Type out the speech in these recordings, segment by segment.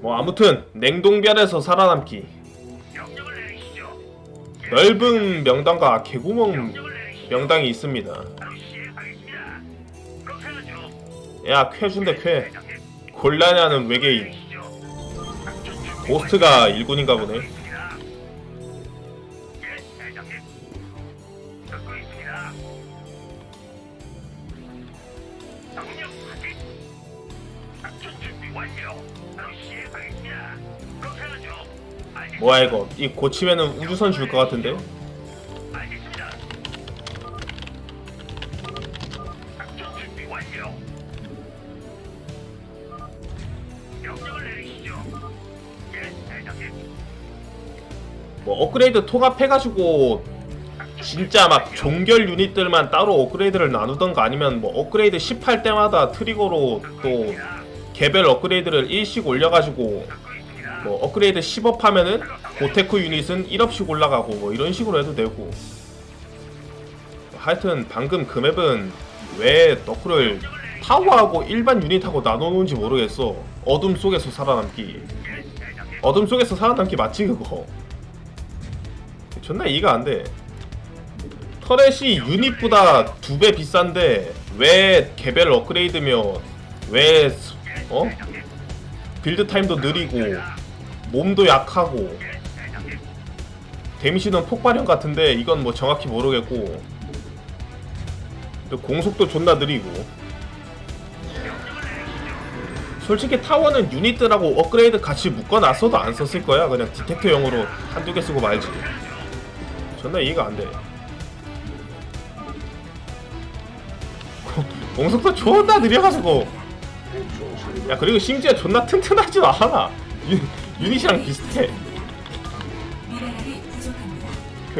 뭐 아무튼 냉동변에서 살아남기. 넓은 명당과 개구멍. 명당이 있습니다. 야 쾌준대 쾌. 곤란해하는 외계인 고스트가 일군인가 보네 뭐야 이거 이 고치면은 우주선 줄 것 같은데 알겠습니다. 작전 준비 완료. 명령을 내리시죠. 예, 대장님. 뭐 업그레이드 통합해가지고 진짜 막 종결 유닛들만 따로 업그레이드를 나누던가 아니면 뭐 업그레이드 10할 때마다 트리거로 또 개별 업그레이드를 1씩 올려가지고. 뭐 업그레이드 10업 하면은 고테크 유닛은 1업씩 올라가고 뭐 이런 식으로 해도 되고 하여튼 방금 그 맵은 왜 너크를 타워하고 일반 유닛하고 나눠놓은지 모르겠어 어둠 속에서 살아남기. 어둠 속에서 살아남기 맞지 그거 존나 이해가 안돼 터렛이 유닛보다 두 배 비싼데 왜 개별 업그레이드며 왜 스- 어? 빌드 타임도 느리고 몸도 약하고. 데미지는 폭발형 같은데 이건 뭐 정확히 모르겠고. 공속도 존나 느리고. 솔직히 타워는 유닛들하고 업그레이드 같이 묶어놨어도 안 썼을 거야. 그냥 디텍터용으로 한두 개 쓰고 말지. 존나 이해가 안돼. 공속도 존나 느려가지고. 야 그리고 심지어 존나 튼튼하지도 않아. 유, 유닛이랑 비슷해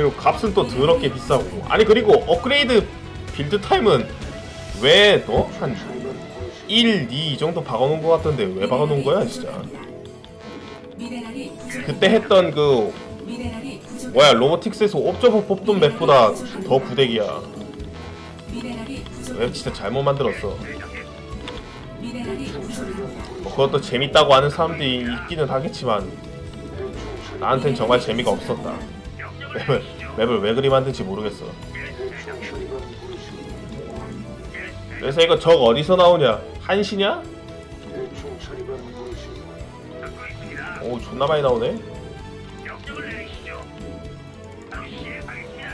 그리고 값은 또 더럽게 비싸고 아니 그리고 업그레이드 빌드 타임은 왜 너? 한 1, 2 정도 박아놓은 것 같던데 왜 박아놓은 거야 진짜. 그때 했던 그. 뭐야 로보틱스에서 옵저버 뽑던 맵보다 더 부대기야. 왜 진짜 잘못 만들었어. 뭐 그것도 재밌다고 하는 사람들이 있기는 하겠지만 나한텐 정말 재미가 없었다 맵을 왜 그리 만든지 모르겠어 그래서 이거 적 어디서 나오냐 한시냐? 오 존나 많이 나오네 명령을 내리시죠. 바로 시행하겠습니다.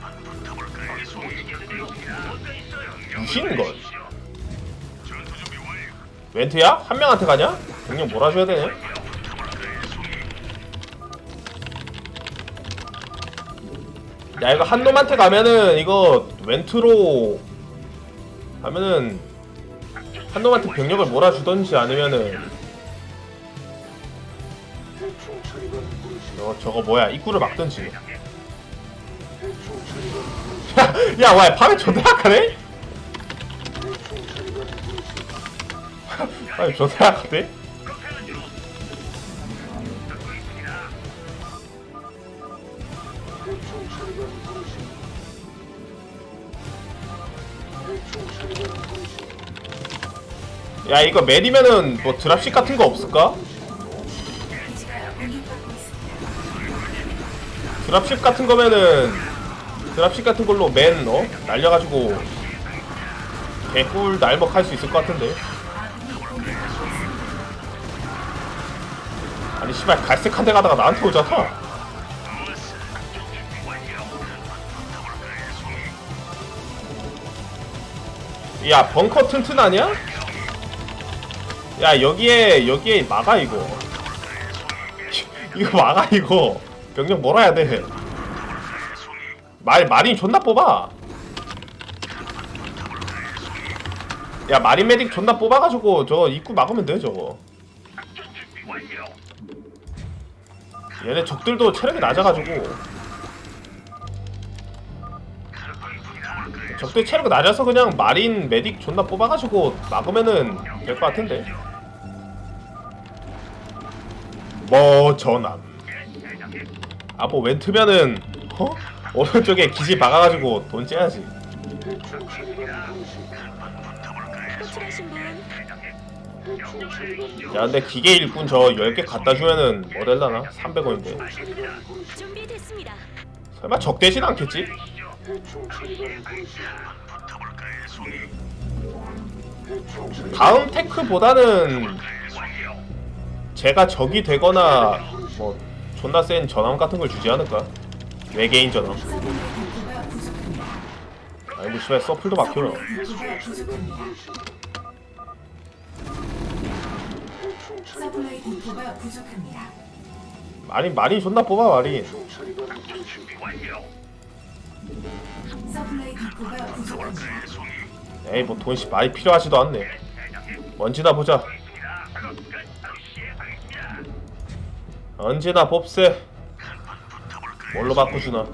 한번 붙어볼까요? 송이 있겠는데요. 뭔가 있어요. 무시는 걸 전투 준비 완료. 웬트야? 한 명한테 가냐? 병력 몰아줘야 되네 야 이거 한 놈한테 가면은 이거 웬트로 하면은 한 놈한테 병력을 몰아주던지 아니면은 어 저거 뭐야 입구를 막던지 야와 밤에 존나 약하네? 아니 존나 약하네? 야 이거 맨이면은 뭐 드랍식 같은 거 없을까? 드랍십 같은 거면은 드랍십 같은 걸로 맨 어? 날려가지고 개꿀 날먹할 수 있을 것 같은데. 아니 씨발 갈색 한 대 가다가 나한테 오잖아 야 벙커 튼튼하냐? 야 여기에 여기에 막아 이거. 이거 막아 이거. 병력 몰아야 돼 말 마린 존나 뽑아. 야 마린 메딕 존나 뽑아가지고 저거 입구 막으면 돼 저거. 얘네 적들도 체력이 낮아가지고 적들 체력이 낮아서 그냥 마린 메딕 존나 뽑아가지고 막으면은 될 것 같은데 뭐 전함 아뭐 웬트면은 어? 오른쪽에 기지 박아가지고 돈 째야지 야 근데 기계 일꾼 저 10개 갖다 주면은 뭐 될라나? 300원인데 준비됐습니다. 설마 적대진 않겠지? 붙어볼까요, 송이? 다음 테크보다는 제가 적이 되거나 뭐 존나 센 전함 같은 걸 주지 않을까? 외계인 전함 부족합니다. 아니 뭐 씨발 서플도 막혀요 부족합니다. 서플라이 부족합니다. 아니 마린 존나 뽑아 준비 완료. 에이 뭐 돈씨 많이 필요하지도 않네 언제나 보자. 언제나 봅세? 뭘로 바꾸주나.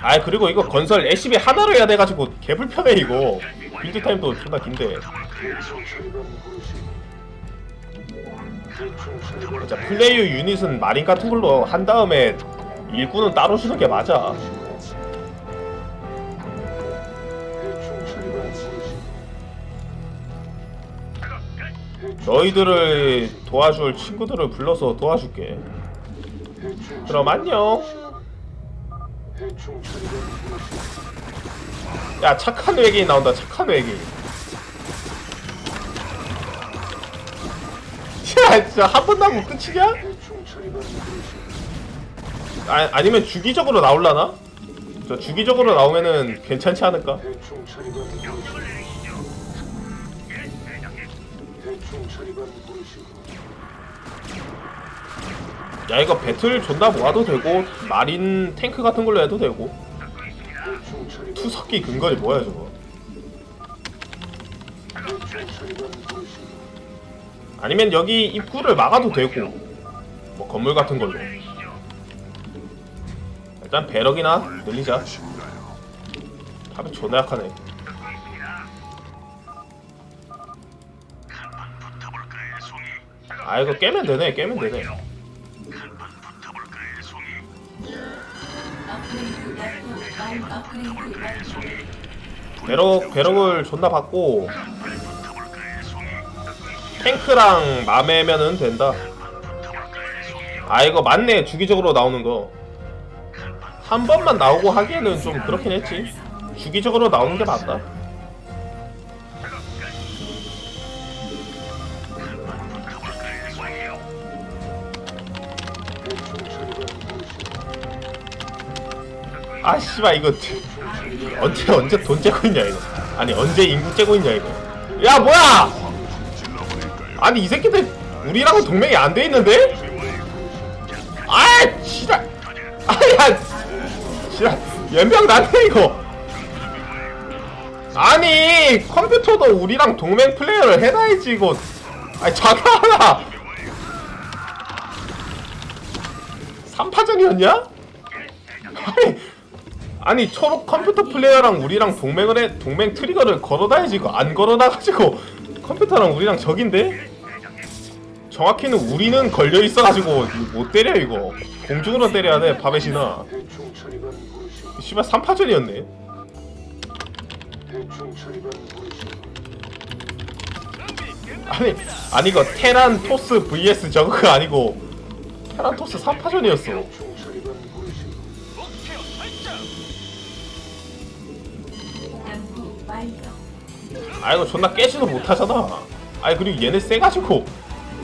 아이 그리고 이거 건설 SCB 하나로 해야 돼가지고 개불편해 이거 빌드 타임도 존나 긴데 진짜 플레이어 유닛은 마린 같은 걸로 한 다음에 일꾼은 따로 주는 게 맞아. 너희들을 도와줄 친구들을 불러서 도와줄게. 그럼 안녕. 야 착한 외계인 나온다 착한 외계인. 야 진짜 한 번 나오면 끝이냐? 아, 아니면 주기적으로 나올라나? 저 주기적으로 나오면은 괜찮지 않을까? 야 이거 배틀 존나 모아도 되고 마린 탱크 같은 걸로 해도 되고. 투석기 근거리 뭐야 저거 아니면 여기 입구를 막아도 되고 뭐 건물 같은 걸로. 일단 배럭이나 늘리자 탑이 존나 약하네? 아 이거 깨면 되네 깨면 되네. 배럭 배럭을 존나 받고? 탱크랑 맘에면은 된다 아 이거 맞네 주기적으로 나오는 거 한 번만 나오고 하기에는 좀 그렇긴 했지. 주기적으로 나오는 게 맞다? 아 씨발 이거 언제 언제 돈 째고 있냐 이거. 아니 언제 인구 째고 있냐 이거. 야 뭐야! 아니 이 새끼들 우리랑은 동맹이 안 돼 있는데? 아 씨발. 아야 씨발 연병 나네 이거. 아니 컴퓨터도 우리랑 동맹 플레이어를 해놔야지 이거. 아니 잠깐만 3파전이었냐? 아니, 아니 초록 컴퓨터 플레이어랑 우리랑 동맹을 해 동맹 트리거를 걸어놔야지 이거. 안 걸어놔가지고. 컴퓨터랑 우리랑 적인데? 정확히는 우리는 걸려 있어가지고 못 때려 이거. 공중으로 때려야 돼 바베시나 씨발 3파전이었네. 아니 아니 이거 테란 토스 vs 저거가 아니고 테란 토스 3파전이었어. 연구 완료. 아 이거 존나 깨지도 못하잖아. 아이 그리고 얘네 세가지고.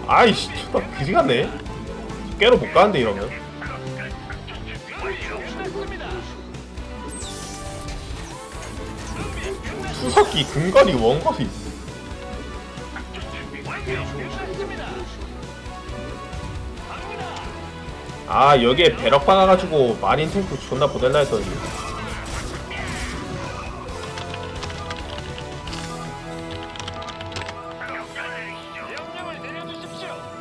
아이씨 존나 그지 같네. 깨러 못 가는데 이러면 투석기 근거리 원거리 아 여기에 배럭 박아가지고 마린 탱크 존나 보낼라 했더니.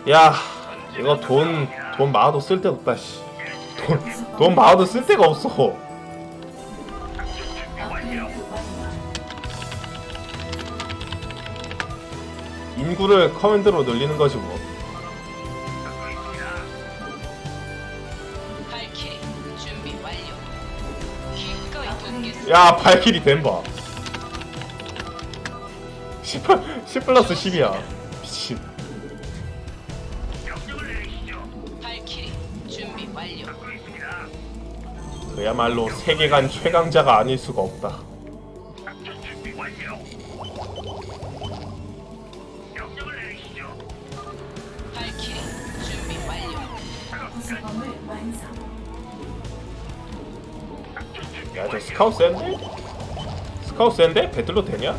야 이거 돈 돈 많아도 쓸데가 없다 씨돈 돈 많아도 쓸데가 없어 인구를 커맨드로 늘리는 거지 뭐 발키리 준비 완료. 기꺼이 돕겠습니다. 야 발키리 씨발 10 플러스 10이야 미친. 발키리 준비 완료. 그야말로 세계관 최강자가 아닐 수가 없다 야저 완료. 스카우트 센데? 스카우트 센데? 배틀로 되냐?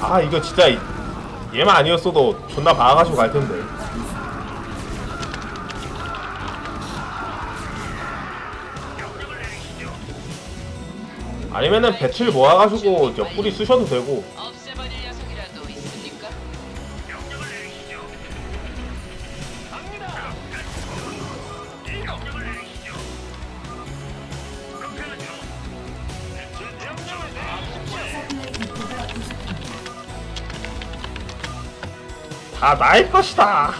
아 이거 진짜 이- 얘만 아니었어도 존나 박아가지고 갈 텐데 명령을 내리시죠. 아니면은 배틀 모아가지고 저 뿌리 쑤셔도 되고 다 나의 것이다?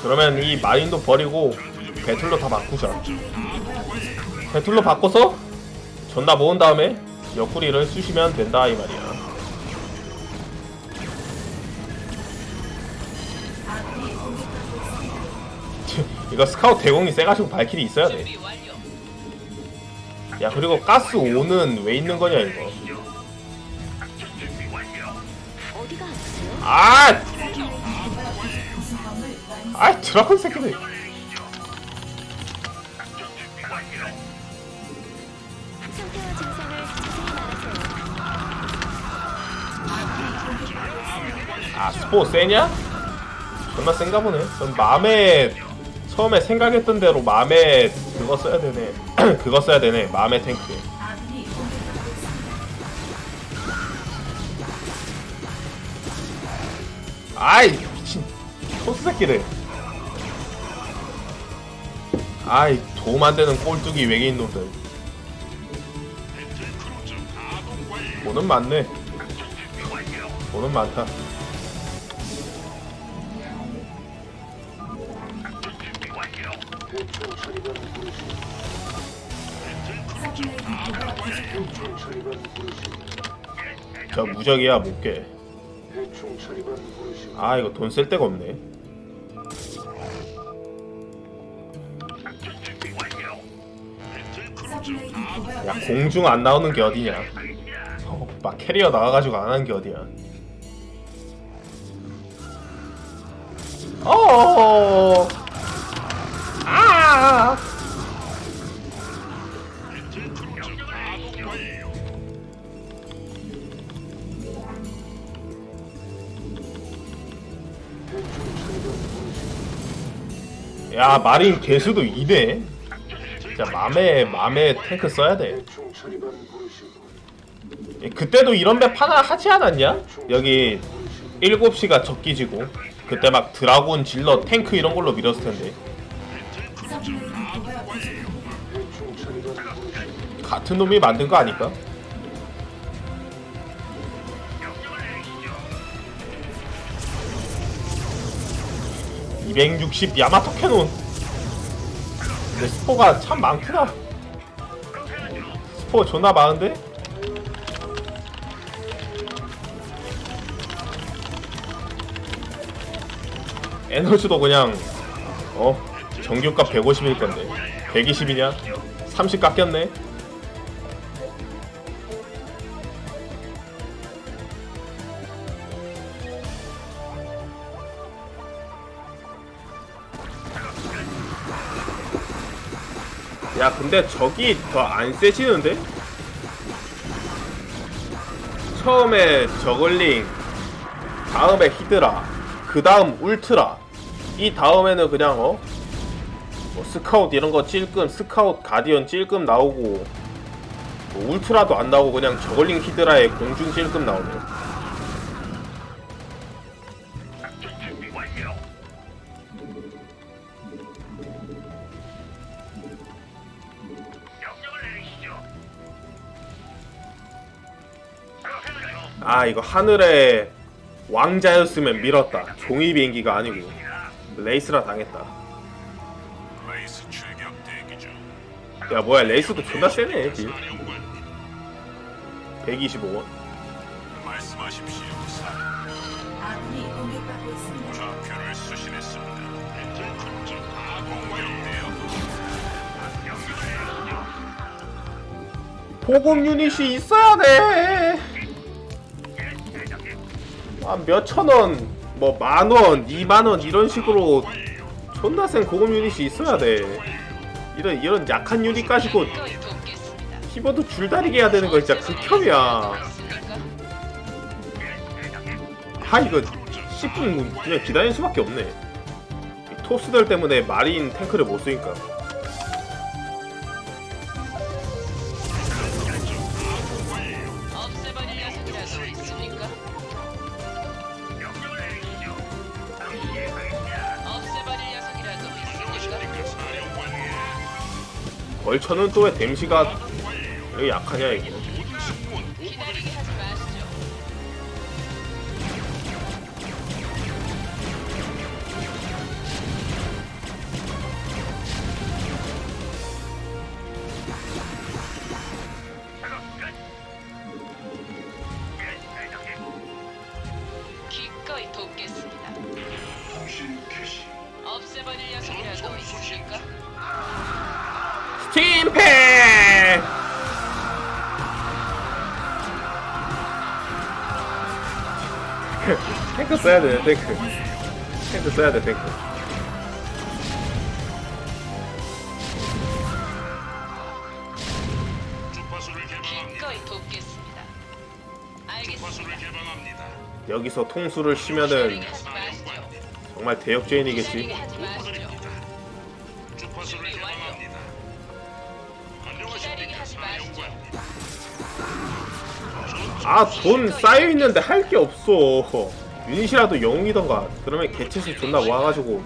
그러면 이 마인도 버리고 배틀로 다 바꾸자. 배틀로 바꿔서 존나 모은 다음에 옆구리를 쑤시면 된다 이 말이야. 이거 스카우트 대공이 세가지고 발길이 있어야 돼. 야 그리고 가스 5는 왜 있는 거냐 이거. 아. 아 드라곤 새끼들. 아 스포 세냐? 존나 센가 보네. 전 마음에 처음에 생각했던 대로 마음에 그거 써야 되네. 그거 써야 되네. 마음의 탱크. 아이 미친 소스 새끼들. 아이 도움 안 되는 꼴뚜기 외계인 놈들. 돈은 많네. 돈은 많다. 저 무적이야 못 깨. 아 이거 돈 쓸 데가 없네. 야 공중 안 나오는 게 어디냐? 어, 막 캐리어 나와가지고 안 하는 게 어디야? 어. 아. 야 마린 개수도 2네. 진짜 맘에 맘에 탱크 써야 돼. 예, 그때도 이런 맵 하나 하지 않았냐? 여기 7시가 적기지고 그때 막 드라곤 질러 탱크 이런 걸로 밀었을 텐데. 같은 놈이 만든 거 아닐까? (260) 야마토 캐논 근데 스포가 참 많구나 스포 존나 많은데? 에너지도 그냥 어 정규값 150일 건데 120이냐? 30 깎였네. 야 근데 저기 더안 세지는데? 처음에 저글링 다음에 히드라 그 다음 울트라 이 다음에는 그냥 어? 뭐 스카웃 이런 거 찔끔 스카웃 가디언 찔끔 나오고 뭐 울트라도 안 나오고 그냥 저글링 히드라에 공중 찔끔 나오네 아 이거 하늘에 왕자였으면 밀었다 종이 비행기가 아니고 레이스라 당했다. 레이스 출격 대기 중. 야 뭐야 레이스도 존나 세네 딜. 사령관 125원. 말씀하십시오. 사 아군이 공격받고 있습니다. 좌표를 수신했습니다. 엔진 컨트롤 가동 완료되어. 보급 유닛이 있어야 돼. 아, 몇천 원, 뭐 만 원, 이만 원 이런 식으로 존나 센 고급 유닛이 있어야 돼. 이런 이런 약한 유닛 가지고. 키보드 줄다리기 해야 되는 거 진짜 극혐이야. 아 이거 10분 그냥 기다릴 수밖에 없네. 이 토스들 때문에 마린 탱크를 못 쓰니까. 벌처는 또 왜 댐시가 왜 약하냐. 모 탱크 써야 돼, 탱크. 탱크 써야 돼, 탱크. 기꺼이 돕겠습니다. 알겠습니다. 여기서 통수를 쉬면은 기다리게 하지 마시죠. 정말 대역죄인이겠지. 하지 아, 돈 쌓여있는데 할 게 없어. 유닛이라도 영웅이던가. 그러면 개체수 존나 모아가지고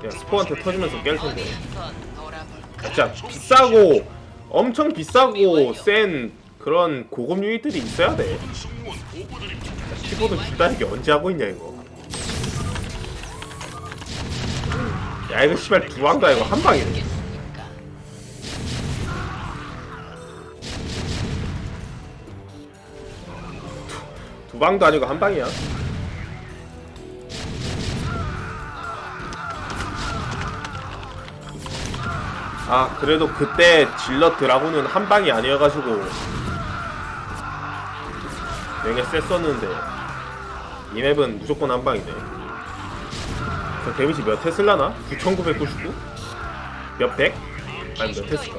그냥 스포한테 터지면서 깰 텐데. 어디 한번 놀아볼까? 진짜 비싸고 엄청 비싸고 센 그런 고급 유닛들이 있어야 돼. 키보드 줄다리기 언제 하고 있냐 이거. 야 이거 씨발 두 방다 이거 한 방이네. 두 방도 아니고 한 방이야. 아 그래도 그때 질럿 드라군은 한 방이 아니어가지고 되게 셌었는데 이 맵은 무조건 한 방이네. 저 데미지 몇 했을라나? 9,999? 몇 백? 아니 몇 했을까?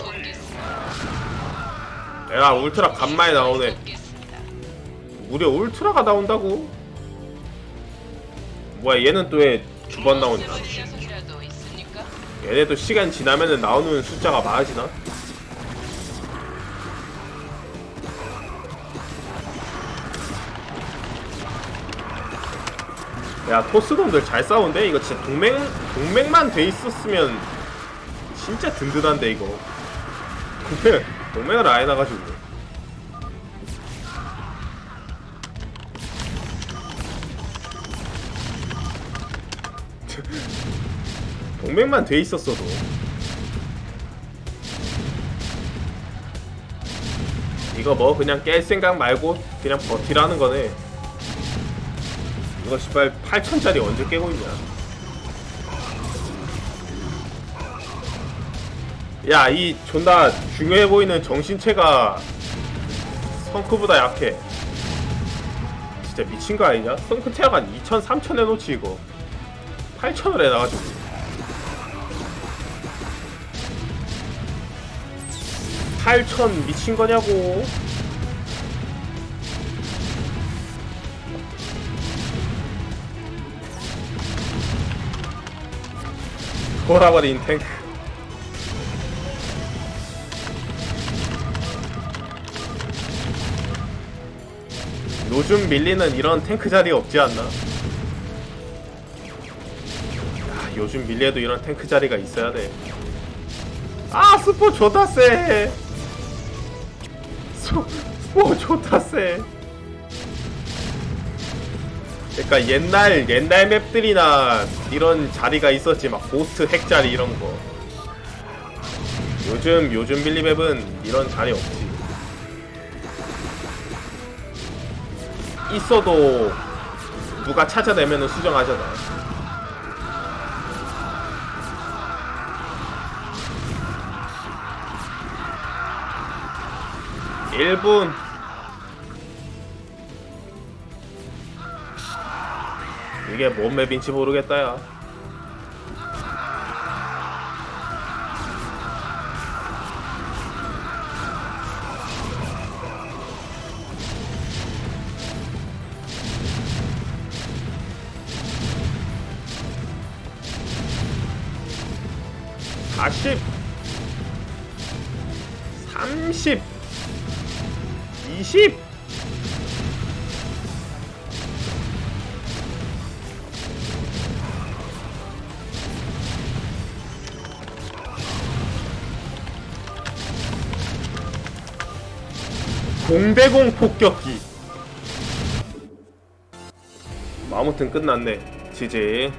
야 울트라 간만에 나오네. 무려 울트라가 나온다고? 뭐야 얘는 또 왜 두 번 나오냐? 얘네도 시간 지나면은 나오는 숫자가 많아지나? 야 토스놈들 잘 싸운데 이거 진짜 동맹 동맹만 돼 있었으면 진짜 든든한데 이거 동맹 동맹을 안 해놔가지고 동맹만 돼 있었어도. 이거 뭐 그냥 깰 생각 말고 그냥 버티라는 거네. 이거 씨발 8천짜리 언제 깨고 있냐. 야 이 존나 중요해 보이는 정신체가 성크보다 약해. 진짜 미친 거 아니냐? 성크 체력 한 2천 3천 해놓지 이거 8천을 해놔가지고. 8천 미친 거냐고. 돌아버린 탱크. 요즘 밀리는 이런 탱크 자리 없지 않나? 요즘 밀려도 이런 탱크 자리가 있어야 돼. 아 스포 좋다 세. 스- 스포 좋다 세. 그러니까 옛날 옛날 맵들이나 이런 자리가 있었지 막 고스트 핵 자리 이런 거. 요즘 요즘 밀리맵은 이런 자리 없지. 있어도 누가 찾아내면은 수정하잖아. 일분 이게 뭔 맵인지 모르겠다 야 사십 삼 십. 이십 공대공 폭격기. 아무튼 끝났네 지지